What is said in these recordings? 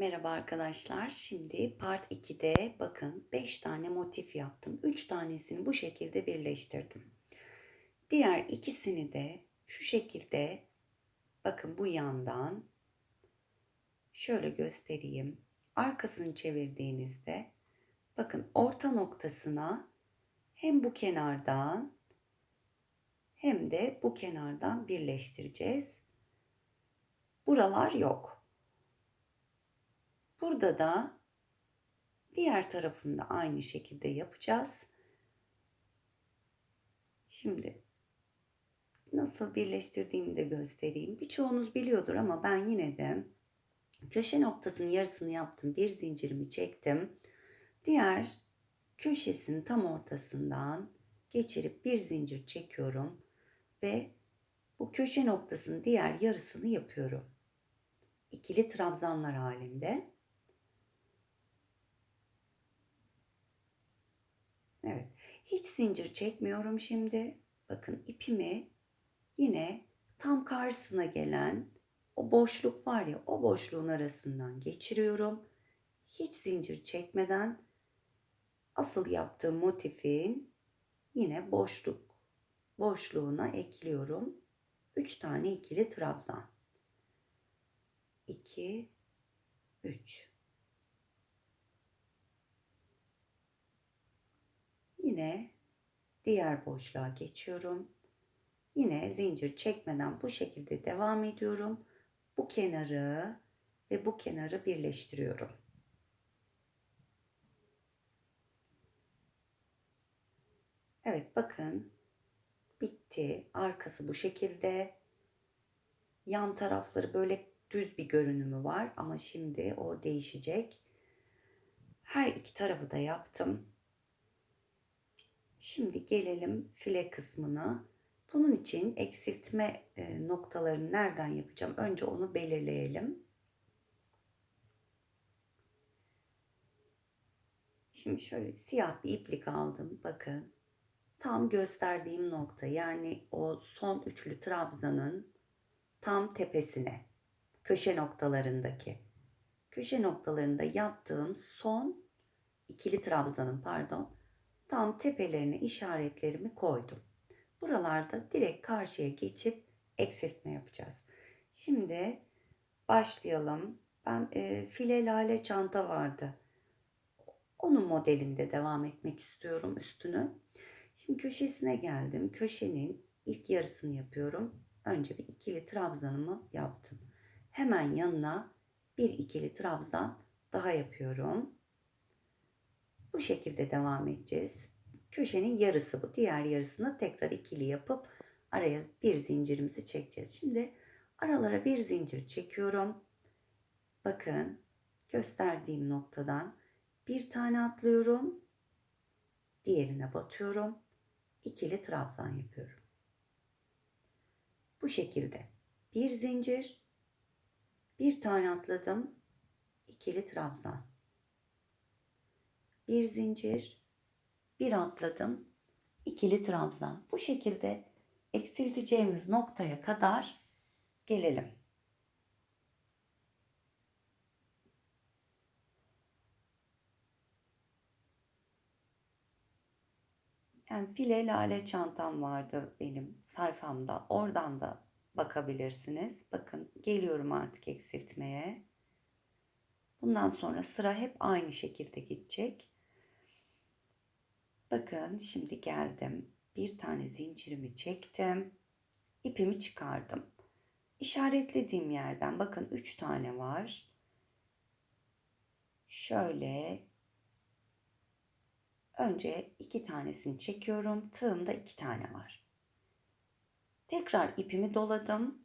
Merhaba arkadaşlar. Şimdi part 2'de bakın 5 tane motif yaptım. 3 tanesini bu şekilde birleştirdim. Diğer ikisini de şu şekilde bakın bu yandan şöyle göstereyim. Arkasını çevirdiğinizde bakın orta noktasına hem bu kenardan hem de bu kenardan birleştireceğiz. Buralar yok. Burada da diğer tarafında aynı şekilde yapacağız. Şimdi nasıl birleştirdiğimi de göstereyim. Birçoğunuz biliyordur ama ben yine de köşe noktasının yarısını yaptım. Bir zincirimi çektim. Diğer köşesinin tam ortasından geçirip bir zincir çekiyorum ve bu köşe noktasının diğer yarısını yapıyorum. İkili trabzanlar halinde. Evet. Hiç zincir çekmiyorum şimdi. Bakın ipimi yine tam karşısına gelen o boşluk var ya o boşluğun arasından geçiriyorum. Hiç zincir çekmeden asıl yaptığım motifin yine boşluk boşluğuna ekliyorum. 3 tane ikili trabzan. 2 3 Yine diğer boşluğa geçiyorum. Yine zincir çekmeden bu şekilde devam ediyorum. Bu kenarı ve bu kenarı birleştiriyorum. Evet bakın bitti. Arkası bu şekilde. Yan tarafları böyle düz bir görünümü var ama şimdi o değişecek. Her iki tarafı da yaptım. Şimdi gelelim file kısmına. Bunun için eksiltme e, noktalarını nereden yapacağım? Önce onu belirleyelim. Şimdi şöyle siyah bir iplik aldım. Bakın. Tam gösterdiğim nokta yani o son üçlü trabzanın tam tepesine. Köşe noktalarındaki. Köşe noktalarında yaptığım son ikili trabzanın pardon tam tepelerine işaretlerimi koydum. Buralarda direkt karşıya geçip eksiltme yapacağız. Şimdi başlayalım. Ben e, file lale çanta vardı. Onun modelinde devam etmek istiyorum üstünü. Şimdi köşesine geldim. Köşenin ilk yarısını yapıyorum. Önce bir ikili trabzanımı yaptım. Hemen yanına bir ikili trabzan daha yapıyorum. Bu şekilde devam edeceğiz. Köşenin yarısı bu. Diğer yarısını tekrar ikili yapıp araya bir zincirimizi çekeceğiz. Şimdi aralara bir zincir çekiyorum. Bakın gösterdiğim noktadan bir tane atlıyorum. Diğerine batıyorum. İkili trabzan yapıyorum. Bu şekilde bir zincir, bir tane atladım, ikili trabzan bir zincir, bir atladım, ikili trabzan. Bu şekilde eksilteceğimiz noktaya kadar gelelim. Yani file lale çantam vardı benim sayfamda. Oradan da bakabilirsiniz. Bakın geliyorum artık eksiltmeye. Bundan sonra sıra hep aynı şekilde gidecek. Bakın şimdi geldim. Bir tane zincirimi çektim. İpimi çıkardım. İşaretlediğim yerden bakın 3 tane var. Şöyle önce iki tanesini çekiyorum. Tığımda iki tane var. Tekrar ipimi doladım.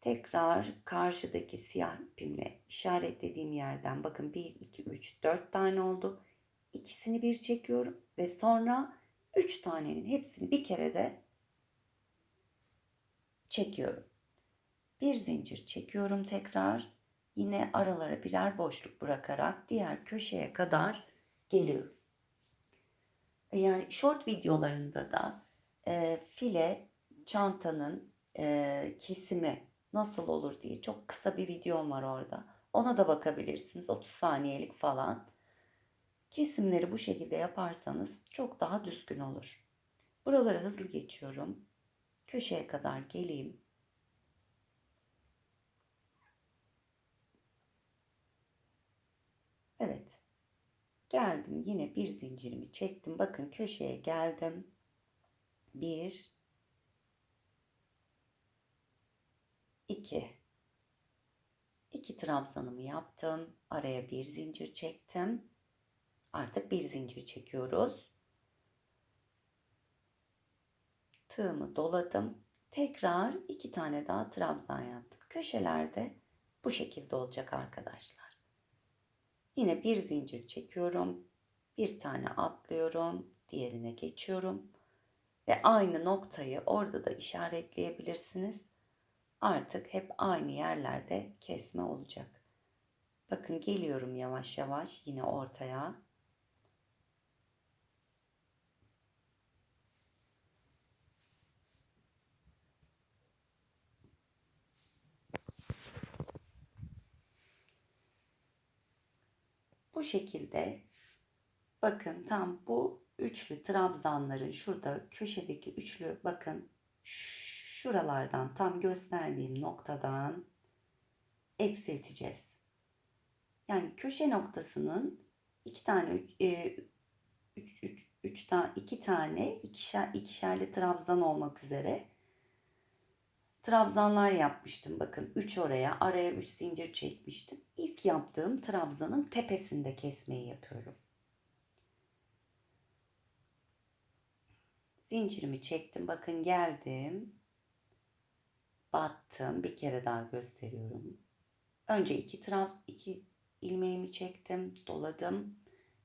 Tekrar karşıdaki siyah ipimle işaretlediğim yerden bakın 1, 2, 3, 4 tane oldu ikisini bir çekiyorum ve sonra üç tanenin hepsini bir kere de çekiyorum. Bir zincir çekiyorum tekrar. Yine aralara birer boşluk bırakarak diğer köşeye kadar geliyorum. Yani short videolarında da e, file çantanın e, kesimi nasıl olur diye çok kısa bir videom var orada. Ona da bakabilirsiniz. 30 saniyelik falan. Kesimleri bu şekilde yaparsanız çok daha düzgün olur. Buraları hızlı geçiyorum. Köşeye kadar geleyim. Evet. Geldim yine bir zincirimi çektim. Bakın köşeye geldim. Bir, iki. İki trabzanımı yaptım. Araya bir zincir çektim. Artık bir zincir çekiyoruz. Tığımı doladım. Tekrar iki tane daha trabzan yaptım. Köşelerde bu şekilde olacak arkadaşlar. Yine bir zincir çekiyorum. Bir tane atlıyorum. Diğerine geçiyorum. Ve aynı noktayı orada da işaretleyebilirsiniz. Artık hep aynı yerlerde kesme olacak. Bakın geliyorum yavaş yavaş yine ortaya. Bu şekilde bakın tam bu üçlü trabzanların şurada köşedeki üçlü bakın şuralardan tam gösterdiğim noktadan eksilteceğiz. Yani köşe noktasının iki tane e, üç, üç, üç tane iki tane ikişer, ikişerli trabzan olmak üzere trabzanlar yapmıştım. Bakın 3 oraya, araya 3 zincir çekmiştim. İlk yaptığım trabzanın tepesinde kesmeyi yapıyorum. Zincirimi çektim. Bakın geldim. Battım. Bir kere daha gösteriyorum. Önce iki trabz iki ilmeğimi çektim, doladım.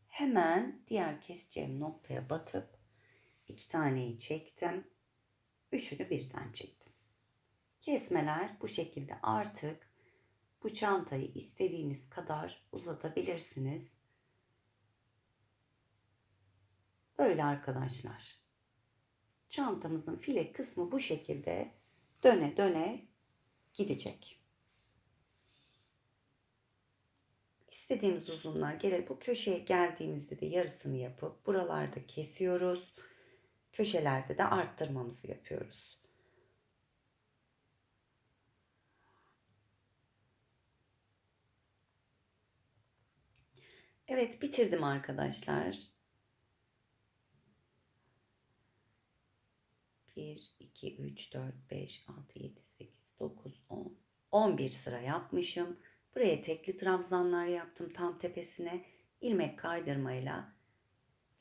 Hemen diğer keseceğim noktaya batıp iki taneyi çektim. Üçünü birden çektim. Kesmeler bu şekilde artık bu çantayı istediğiniz kadar uzatabilirsiniz. Böyle arkadaşlar. Çantamızın file kısmı bu şekilde döne döne gidecek. İstediğimiz uzunluğa gele bu köşeye geldiğimizde de yarısını yapıp buralarda kesiyoruz. Köşelerde de arttırmamızı yapıyoruz. Evet bitirdim arkadaşlar. 1, 2, 3, 4, 5, 6, 7, 8, 9, 10, 11 sıra yapmışım. Buraya tekli trabzanlar yaptım tam tepesine. ilmek kaydırmayla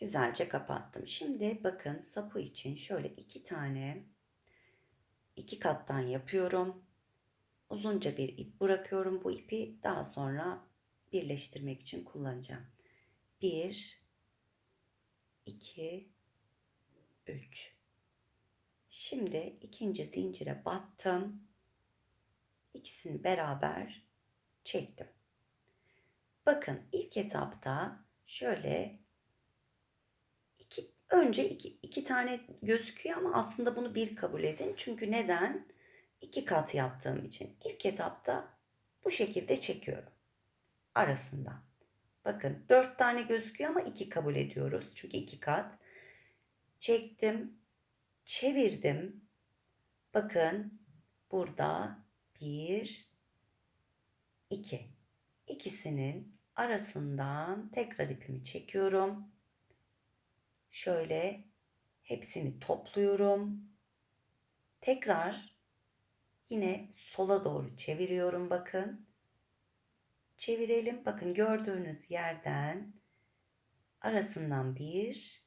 güzelce kapattım. Şimdi bakın sapı için şöyle iki tane iki kattan yapıyorum. Uzunca bir ip bırakıyorum. Bu ipi daha sonra birleştirmek için kullanacağım. 1 2 3 Şimdi ikinci zincire battım. İkisini beraber çektim. Bakın ilk etapta şöyle iki, önce iki, iki tane gözüküyor ama aslında bunu bir kabul edin. Çünkü neden? İki kat yaptığım için. İlk etapta bu şekilde çekiyorum arasında. Bakın dört tane gözüküyor ama iki kabul ediyoruz. Çünkü iki kat. Çektim. Çevirdim. Bakın burada bir, iki. İkisinin arasından tekrar ipimi çekiyorum. Şöyle hepsini topluyorum. Tekrar yine sola doğru çeviriyorum bakın çevirelim. Bakın gördüğünüz yerden arasından bir,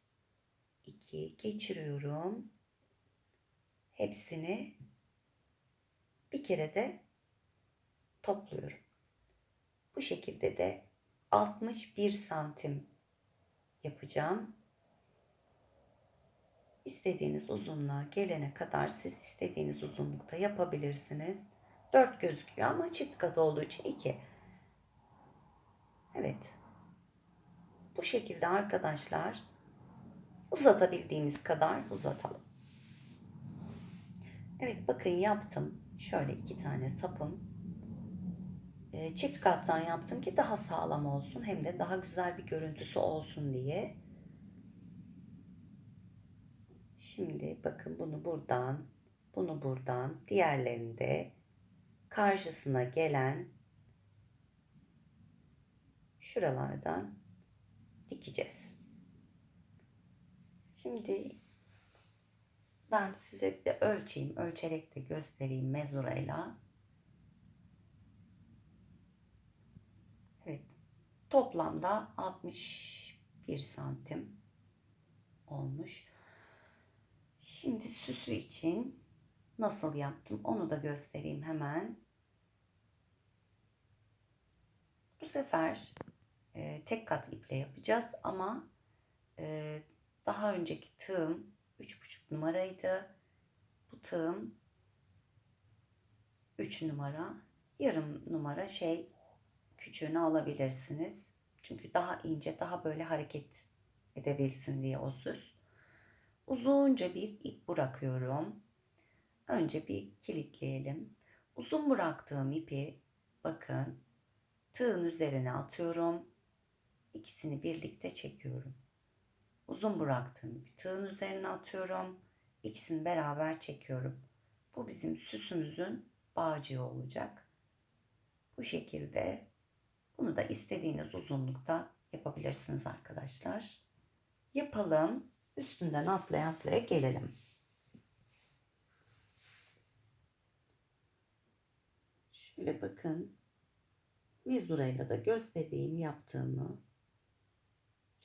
iki geçiriyorum. Hepsini bir kere de topluyorum. Bu şekilde de 61 santim yapacağım. İstediğiniz uzunluğa gelene kadar siz istediğiniz uzunlukta yapabilirsiniz. 4 gözüküyor ama çift kat olduğu için 2. Evet. Bu şekilde arkadaşlar uzatabildiğimiz kadar uzatalım. Evet bakın yaptım. Şöyle iki tane sapım. Ee, çift kattan yaptım ki daha sağlam olsun hem de daha güzel bir görüntüsü olsun diye. Şimdi bakın bunu buradan, bunu buradan, diğerlerini de karşısına gelen şuralardan dikeceğiz. Şimdi ben size bir de ölçeyim, ölçerek de göstereyim mezurayla. Evet, toplamda 61 santim olmuş. Şimdi süsü için nasıl yaptım onu da göstereyim hemen. Bu sefer e, tek kat iple yapacağız ama e, daha önceki tığım 3,5 numaraydı. Bu tığım 3 numara. Yarım numara şey küçüğünü alabilirsiniz. Çünkü daha ince, daha böyle hareket edebilsin diye o süs. Uzunca bir ip bırakıyorum. Önce bir kilitleyelim. Uzun bıraktığım ipi bakın tığın üzerine atıyorum. İkisini birlikte çekiyorum. Uzun bıraktığım ipi tığın üzerine atıyorum. İkisini beraber çekiyorum. Bu bizim süsümüzün bağcığı olacak. Bu şekilde bunu da istediğiniz uzunlukta yapabilirsiniz arkadaşlar. Yapalım. Üstünden atlaya atlaya gelelim. Şöyle bakın. Mizurayla da göstereyim yaptığımı.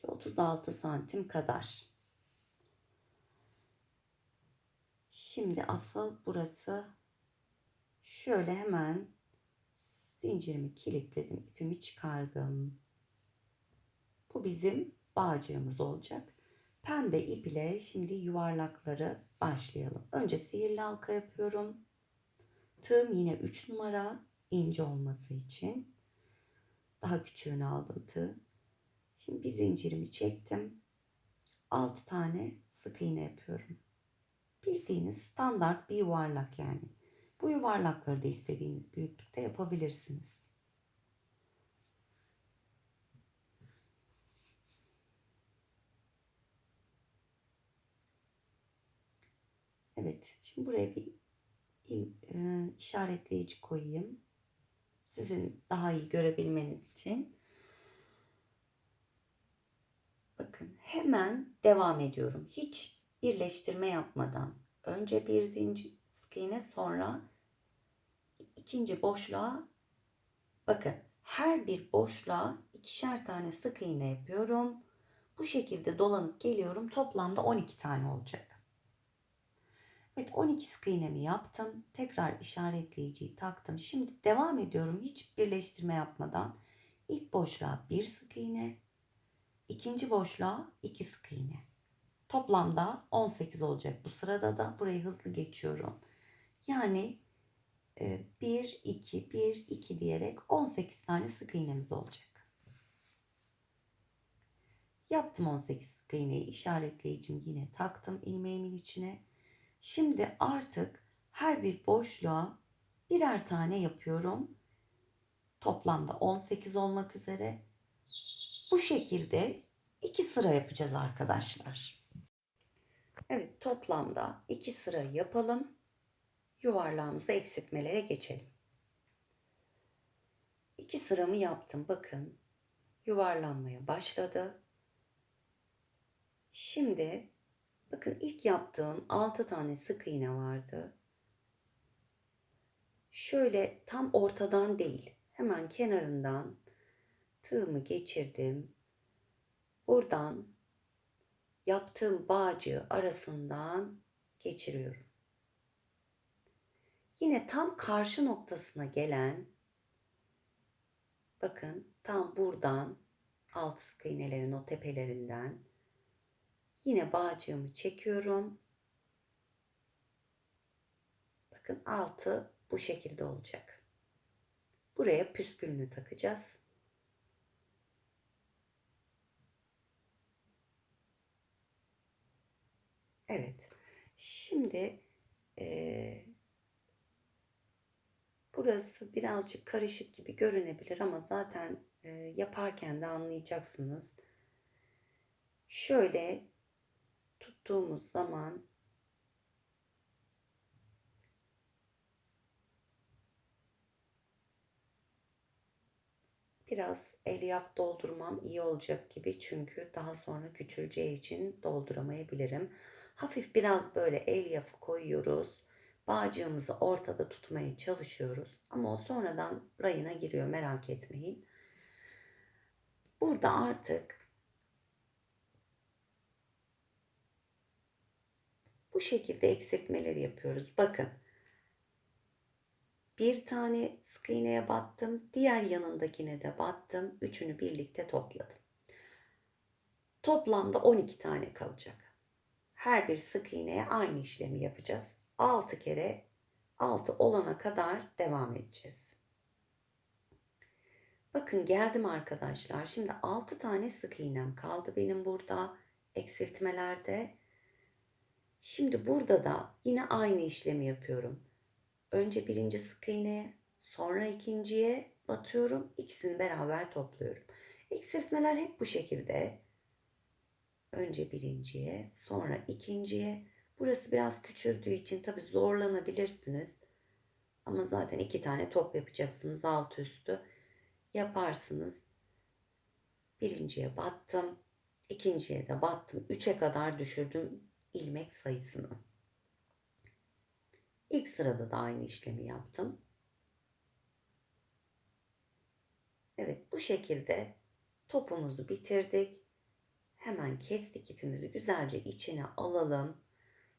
Şu 36 santim kadar. Şimdi asıl burası şöyle hemen zincirimi kilitledim, ipimi çıkardım. Bu bizim bağcığımız olacak. Pembe ip ile şimdi yuvarlakları başlayalım. Önce sihirli halka yapıyorum. Tığım yine 3 numara ince olması için. Daha küçüğünü aldım tığ. Şimdi bir zincirimi çektim. 6 tane sık iğne yapıyorum. Bildiğiniz standart bir yuvarlak yani. Bu yuvarlakları da istediğiniz büyüklükte yapabilirsiniz. Evet, şimdi buraya bir işaretleyici koyayım. Sizin daha iyi görebilmeniz için. Bakın hemen devam ediyorum. Hiç birleştirme yapmadan. Önce bir zincir sık iğne sonra ikinci boşluğa bakın her bir boşluğa ikişer tane sık iğne yapıyorum. Bu şekilde dolanıp geliyorum. Toplamda 12 tane olacak. Evet 12 sık iğnemi yaptım. Tekrar işaretleyiciyi taktım. Şimdi devam ediyorum hiç birleştirme yapmadan. İlk boşluğa bir sık iğne. İkinci boşluğa iki sık iğne. Toplamda 18 olacak bu sırada da. Burayı hızlı geçiyorum. Yani 1, 2, 1, 2 diyerek 18 tane sık iğnemiz olacak. Yaptım 18 sık iğneyi işaretleyicim yine taktım ilmeğimin içine. Şimdi artık her bir boşluğa birer tane yapıyorum. Toplamda 18 olmak üzere. Bu şekilde iki sıra yapacağız arkadaşlar. Evet toplamda iki sıra yapalım. Yuvarlağımızı eksiltmelere geçelim. İki sıramı yaptım. Bakın yuvarlanmaya başladı. Şimdi bakın ilk yaptığım 6 tane sık iğne vardı. Şöyle tam ortadan değil, hemen kenarından tığımı geçirdim. Buradan yaptığım bağcığı arasından geçiriyorum. Yine tam karşı noktasına gelen bakın tam buradan alt sık iğnelerin o tepelerinden yine bağcığımı çekiyorum. Bakın altı bu şekilde olacak. Buraya püskülünü takacağız. Evet. Şimdi e, Burası birazcık karışık gibi görünebilir ama zaten e, yaparken de anlayacaksınız. Şöyle tuttuğumuz zaman biraz elyaf doldurmam iyi olacak gibi çünkü daha sonra küçüleceği için dolduramayabilirim. Hafif biraz böyle elyafı koyuyoruz. Bağcığımızı ortada tutmaya çalışıyoruz. Ama o sonradan rayına giriyor merak etmeyin. Burada artık bu şekilde eksiltmeleri yapıyoruz. Bakın bir tane sık iğneye battım. Diğer yanındakine de battım. Üçünü birlikte topladım. Toplamda 12 tane kalacak. Her bir sık iğneye aynı işlemi yapacağız. 6 kere 6 olana kadar devam edeceğiz. Bakın geldim arkadaşlar. Şimdi 6 tane sık iğnem kaldı benim burada eksiltmelerde. Şimdi burada da yine aynı işlemi yapıyorum. Önce birinci sık iğneye, sonra ikinciye batıyorum. İkisini beraber topluyorum. Eksiltmeler hep bu şekilde. Önce birinciye, sonra ikinciye. Burası biraz küçüldüğü için tabi zorlanabilirsiniz. Ama zaten iki tane top yapacaksınız alt üstü. Yaparsınız. Birinciye battım. ikinciye de battım. Üçe kadar düşürdüm ilmek sayısını. İlk sırada da aynı işlemi yaptım. Evet bu şekilde topumuzu bitirdik. Hemen kestik ipimizi güzelce içine alalım.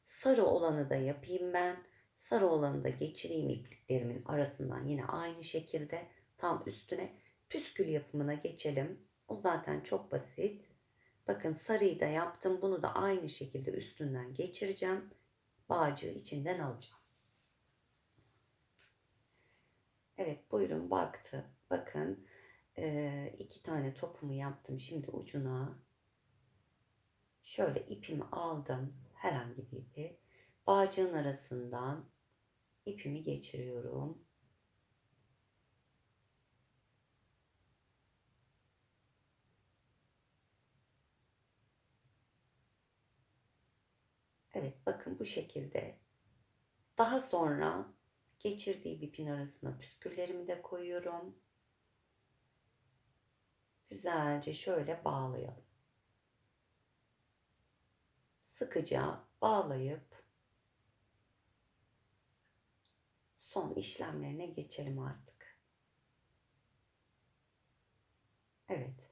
Sarı olanı da yapayım ben. Sarı olanı da geçireyim ipliklerimin arasından yine aynı şekilde tam üstüne püskül yapımına geçelim. O zaten çok basit. Bakın sarıyı da yaptım. Bunu da aynı şekilde üstünden geçireceğim. Bağcığı içinden alacağım. Evet buyurun baktı. Bakın iki tane topumu yaptım. Şimdi ucuna şöyle ipimi aldım. Herhangi bir ipi. Bağcığın arasından ipimi geçiriyorum. Evet bakın bu şekilde. Daha sonra geçirdiği ipin arasına püsküllerimi de koyuyorum. Güzelce şöyle bağlayalım. Sıkıca bağlayıp son işlemlerine geçelim artık. Evet.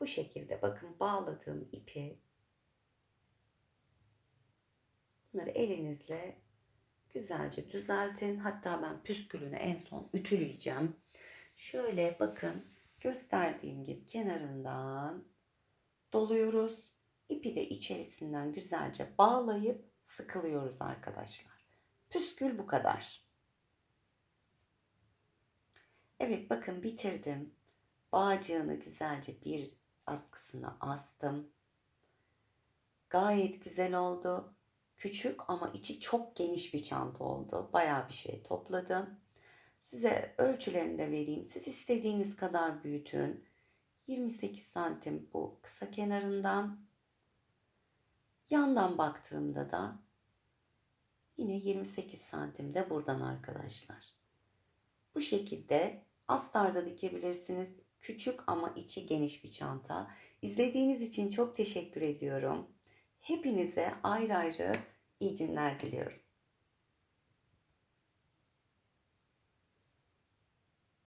Bu şekilde bakın bağladığım ipi bunları elinizle güzelce düzeltin. Hatta ben püskülünü en son ütüleyeceğim. Şöyle bakın gösterdiğim gibi kenarından doluyoruz. İpi de içerisinden güzelce bağlayıp sıkılıyoruz arkadaşlar. Püskül bu kadar. Evet bakın bitirdim. Bağcığını güzelce bir askısına astım. Gayet güzel oldu. Küçük ama içi çok geniş bir çanta oldu. Bayağı bir şey topladım. Size ölçülerini de vereyim. Siz istediğiniz kadar büyütün. 28 santim bu kısa kenarından. Yandan baktığımda da yine 28 santim de buradan arkadaşlar. Bu şekilde astarda dikebilirsiniz. Küçük ama içi geniş bir çanta. İzlediğiniz için çok teşekkür ediyorum. Hepinize ayrı ayrı iyi günler diliyorum.